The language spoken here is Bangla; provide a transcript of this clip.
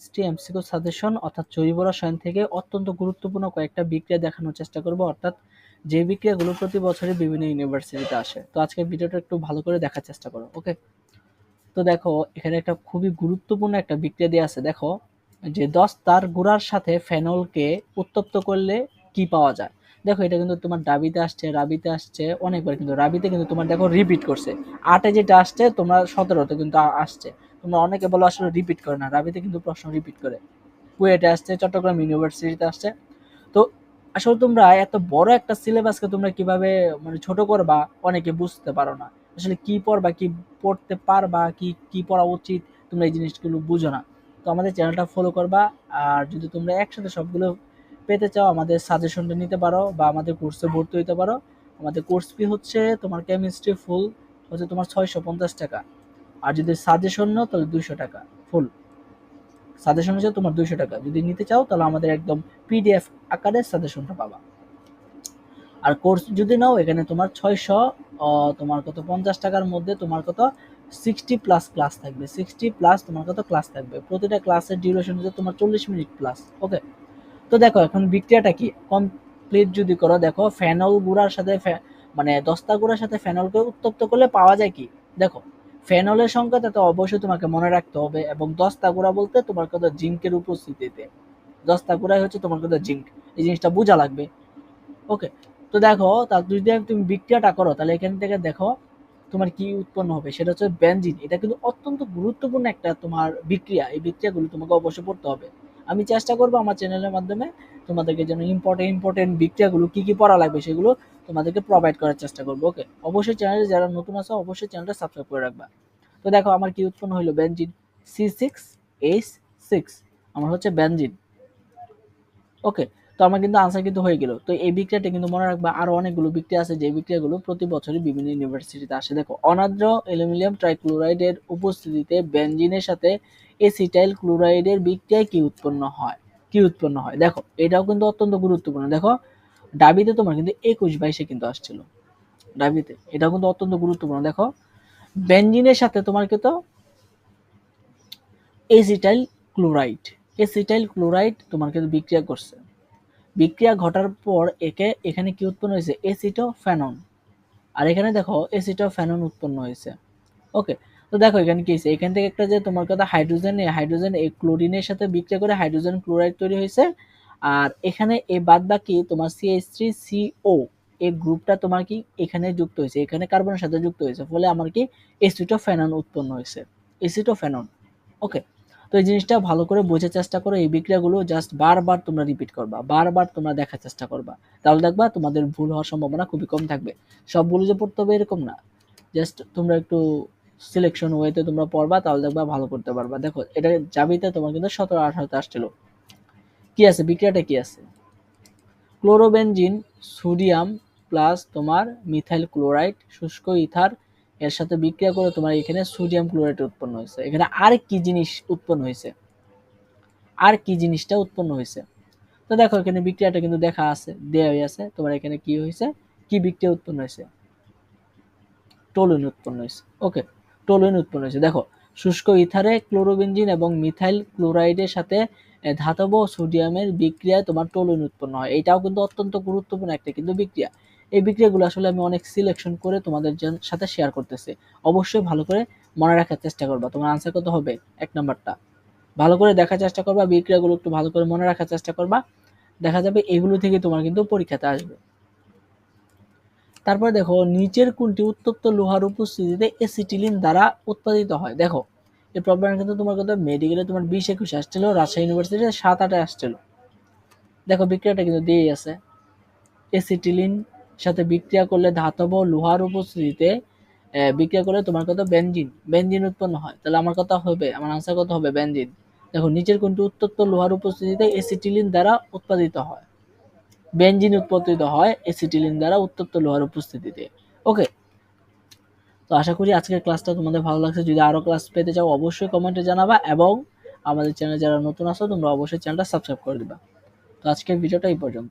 এসটি এমসিকিউ সাজেশন অর্থাৎ জৈব রসায়ন থেকে অত্যন্ত গুরুত্বপূর্ণ কয়েকটা বিক্রিয়া দেখানোর চেষ্টা করব, অর্থাৎ যে বিক্রিয়াগুলো প্রতি বছরই বিভিন্ন ইউনিভার্সিটিতে আসে। তো আজকে ভিডিওটা একটু ভালো করে দেখার চেষ্টা করো, ওকে? তো দেখো, এখানে একটা খুবই গুরুত্বপূর্ণ একটা বিক্রিয়া দিয়ে আছে। দেখো, যে দশ তার গুঁড়ার সাথে ফেনলকে উত্তপ্ত করলে কি পাওয়া যায়? দেখো, এটা কিন্তু তোমার ডাবিতে আসছে, রাবিতে আসছে, অনেকবার কিন্তু রাবিতে কিন্তু তোমার দেখো রিপিট করছে। আটে যেটা আসছে, তোমরা সতেরোতে কিন্তু আসছে। তোমরা অনেকে বলো আসলে রিপিট করে না, রাবিতে কিন্তু প্রশ্ন রিপিট করে। কুয়েটে আসছে, চট্টগ্রাম ইউনিভার্সিটিতে আসছে। তো আসলে তোমরা এত বড় একটা সিলেবাসকে তোমরা কীভাবে মানে ছোট করবা অনেকে বুঝতে পারো না। আসলে কি পড়বা, কি পড়তে পারবা, কি কি পড়া উচিত, তোমরা এই জিনিসগুলো বুঝো না। তো আমাদের চ্যানেলটা ফলো করবা, আর যদি তোমরা একসাথে সবগুলো পেতে চাও, আমাদের সাজেশনটা নিতে পারো বা আমাদের কোর্সে ভর্তি হতে পারো। আমাদের কোর্স ফি হচ্ছে তোমার কেমিস্ট্রি ফুল হচ্ছে তোমার ছয়শো পঞ্চাশ টাকা। আর যদি সাজেশন নাও, তাহলে দুইশো টাকা ফুল সাজেশন হচ্ছে তোমার দুইশো টাকা। যদি নিতে চাও, তাহলে আমাদের একদম পিডিএফ আকারে সাজেশনটা পাবা। আর কোর্স যদি নাও, এখানে তোমার ছয়শো তোমার কত? পঞ্চাশ টাকার মধ্যে তোমার কত? সিক্সটি প্লাস ক্লাস থাকবে। সিক্সটি প্লাস তোমার কত? ক্লাস থাকবে। প্রতিটা ক্লাসের ডিউরেশন হচ্ছে তোমার চল্লিশ মিনিট প্লাস ওকে তো দেখো, এখন বিক্রিয়াটা কি? কমপ্লিট যদি করো, দেখো ফেনল গুঁড়ার সাথে মানে দস্তা গুঁড়ার সাথে ফেনলকে উত্তপ্ত করলে পাওয়া যায় কি? দেখো ফেনলের সংখ্যা তো অবশ্যই তোমাকে মনে রাখতে হবে এবং দস্তা গুঁড়া বলতে তোমার কথা জিঙ্কের উপস্থিতিতে। দস্তা গুঁড়াই হচ্ছে তোমার কথা জিঙ্ক। এই জিনিসটা বোঝা লাগবে। ওকে, তো দেখো, তা যদি তুমি বিক্রিয়াটা করো, তাহলে এখান থেকে দেখো তোমার কি উৎপন্ন হবে। সেটা হচ্ছে বেনজিন এটা কিন্তু অত্যন্ত গুরুত্বপূর্ণ একটা তোমার বিক্রিয়া। এই বিক্রিয়াগুলো তোমাকে অবশ্যই পড়তে হবে। আমি চেষ্টা করব আমার চ্যানেলের মাধ্যমে তোমাদেরকে যেন ইম্পর্টেন্ট ইম্পর্টেন্ট বিক্রিয়াগুলো কি কি পড়া লাগবে সেগুলো তোমাদেরকে প্রোভাইড করার চেষ্টা করব ওকে অবশ্যই চ্যানেলে যারা নতুন আছো, অবশ্যই চ্যানেলটা সাবস্ক্রাইব করে রাখবা। তো দেখো, আমার কি উৎপন্ন হলো benzene C six H six আমার হচ্ছে বেনজিন ওকে তো আমার কিন্তু আনসার কিন্তু হয়ে গেল। তো এই বিক্রিয়াটা কিন্তু মনে রাখবা, আরও অনেকগুলো বিক্রিয়া আছে, যে বিক্রিয়াগুলো প্রতি বছরই বিভিন্ন ইউনিভার্সিটিতে আসে। দেখো অনাদ্র অ্যালুমিনিয়াম ট্রাইক্লোরাইডের উপস্থিতিতে বেনজিনের সাথে এসিটাইল ক্লোরাইডের বিক্রিয়ায় কি উৎপন্ন হয়? কি উৎপন্ন হয়? দেখো, এটাও কিন্তু অত্যন্ত গুরুত্বপূর্ণ। দেখো ডাবিতে তোমার কিন্তু একুশ বাইশে কিন্তু আসছিল। ডাবিতে। এটাও কিন্তু অত্যন্ত গুরুত্বপূর্ণ। দেখো, বেনজিনের সাথে তোমার কিন্তু এসিটাইল ক্লোরাইড। এসিটাইল ক্লোরাইড তোমার কিন্তু বিক্রিয়া করছে। বিক্রিয়া ঘটার পর একে, এখানে কি উৎপন্ন হয়েছে? এসিটো ফ্যানন আর এখানে দেখো এসিটো ফ্যানন উৎপন্ন হয়েছে। ওকে, তো দেখো এখানে কি হয়েছে? এখান থেকে একটা যে তোমার কথা, হাইড্রোজেন হাইড্রোজেন ক্লোরিনের সাথে বিক্রিয়া করে হাইড্রোজেন ক্লোরাইড তৈরি হয়েছে। আর এখানে এই বাদ বাকি তোমার সিএইচ থ্রি সিও এই গ্রুপটা তোমার কি এখানে যুক্ত হয়েছে, এখানে কার্বনের সাথে যুক্ত হয়েছে, ফলে আমার কি এসিটো ফ্যানন উৎপন্ন হয়েছে এসিটো ফ্যানন ওকে তো এই জিনিসটা ভালো করে বোঝার চেষ্টা করো, এই বিক্রিয়াগুলো জাস্ট বারবার তোমরা রিপিট করবা, বারবার তোমরা দেখার চেষ্টা করবা, তাহলে দেখবা তোমাদের ভুল হওয়ার সম্ভাবনা খুবই কম থাকবে। সবগুলো যে পড়তে হবে এরকম না জাস্ট তোমরা একটু সিলেকশন ওয়েতে তোমরা পড়বা, তাহলে দেখবা ভালো করতে পারবা। দেখো, এটা জাবিতে তোমার কিন্তু সতেরো আঠারোতে আসছিল। কি আছে? বিক্রিয়াটা কি আছে? ক্লোরোবেনজিন, সোডিয়াম প্লাস তোমার মিথাইল ক্লোরাইড, শুষ্ক ইথার, এর সাথে বিক্রিয়া করে তোমার এখানে সোডিয়াম ক্লোরাইড উৎপন্ন হয়েছে। এখানে আর কি জিনিস উৎপন্ন হয়েছে? আর কি জিনিসটা উৎপন্ন হয়েছে? তো দেখো, এখানে বিক্রিয়াটা কিন্তু দেখা আছে দেওয়া আছে। তোমার এখানে কি হয়েছে? কি বিক্রিয়া উৎপন্ন হয়েছে? টোলুইন উৎপন্ন হয়েছে। ওকে টোলুইন উৎপন্ন হয়েছে। দেখো, শুষ্ক ইথারে ক্লোরোবেনজিন এবং মিথাইল ক্লোরাইডের সাথে ধাতব সোডিয়ামের বিক্রিয়ায় তোমার টোলুইন উৎপন্ন হয়। এটাও কিন্তু অত্যন্ত গুরুত্বপূর্ণ একটা কিন্তু বিক্রিয়া। এই বিক্রিয়াগুলো আসলে আমি অনেক সিলেকশন করে তোমাদের সাথে শেয়ার করতেছি। অবশ্যই ভালো করে মনে রাখার চেষ্টা করবা। তোমার আনসার কত হবে? এক নম্বরটা। ভালো করে দেখার চেষ্টা করবা, বিক্রিয়াগুলো একটু ভালো করে মনে রাখার চেষ্টা করবা। দেখা যাবে এগুলো থেকে তোমার কিন্তু পরীক্ষাতে আসবে। তারপর দেখো, নিচের কোনটি উত্তপ্ত লোহার উপস্থিতিতে এসিটিলিন দ্বারা উৎপাদিত হয়? দেখো এই প্রবলেম কিন্তু তোমার কথা মেডিকেলে তোমার বিশ একুশে আসছিল, রাজশাহী ইউনিভার্সিটিতে সাত আটে আসছিল। দেখো, বিক্রিয়াটা কিন্তু দিয়েই আছে। এসিটিলিন সাথে বিক্রিয়া করলে ধাতব লোহার উপস্থিতিতে বিক্রিয়া করলে তোমার কত বেনজিন বেনজিন উৎপন্ন হয়। তাহলে আমার কথা হবে, আমার আনসার কত হবে? বেনজিন দেখো, নিচের কোনটি উত্তপ্ত লোহার উপস্থিতিতে এসিটিলিন দ্বারা উৎপাদিত হয়? বেনজিন উৎপাদিত হয় এসিটিলিন দ্বারা উত্তপ্ত লোহার উপস্থিতিতে। ওকে তো আশা করি আজকের ক্লাসটা তোমাদের ভালো লাগছে। যদি আরও ক্লাস পেতে চাও, অবশ্যই কমেন্টে জানাবা এবং আমাদের চ্যানেলে যারা নতুন আসো তোমরা অবশ্যই চ্যানেলটা সাবস্ক্রাইব করে দিবা। তো আজকের ভিডিওটা এই পর্যন্ত।